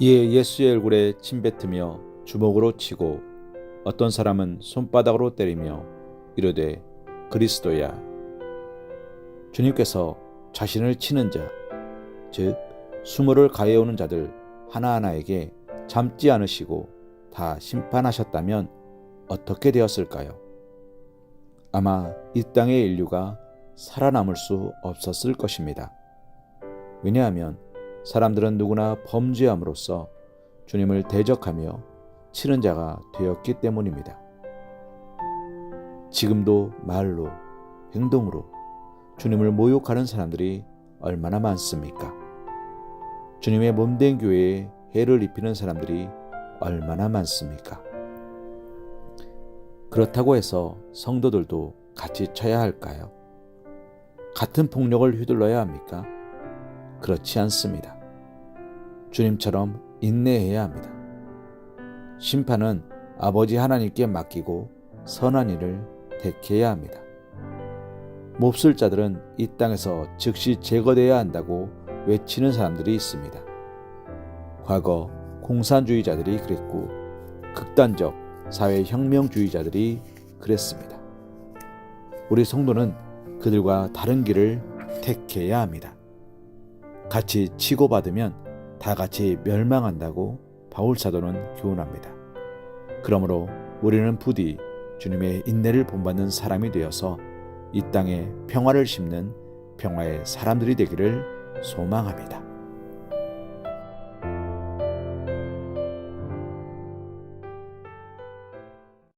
이에 예수의 얼굴에 침뱉으며 주먹으로 치고 어떤 사람은 손바닥으로 때리며 이르되 그리스도야 주님께서 자신을 치는 자, 즉 수모를 가해오는 자들 하나하나에게 참지 않으시고 다 심판하셨다면 어떻게 되었을까요? 아마 이 땅의 인류가 살아남을 수 없었을 것입니다. 왜냐하면 사람들은 누구나 범죄함으로써 주님을 대적하며 치는 자가 되었기 때문입니다. 지금도 말로, 행동으로 주님을 모욕하는 사람들이 얼마나 많습니까? 주님의 몸된 교회에 해를 입히는 사람들이 얼마나 많습니까? 그렇다고 해서 성도들도 같이 쳐야 할까요? 같은 폭력을 휘둘러야 합니까? 그렇지 않습니다. 주님처럼 인내해야 합니다. 심판은 아버지 하나님께 맡기고 선한 일을 택해야 합니다. 몹쓸 자들은 이 땅에서 즉시 제거되어야 한다고 외치는 사람들이 있습니다. 과거 공산주의자들이 그랬고 극단적 사회혁명주의자들이 그랬습니다. 우리 성도는 그들과 다른 길을 택해야 합니다. 같이 치고받으면 다 같이 멸망한다고 바울 사도는 교훈합니다. 그러므로 우리는 부디 주님의 인내를 본받는 사람이 되어서 이 땅에 평화를 심는 평화의 사람들이 되기를 소망합니다.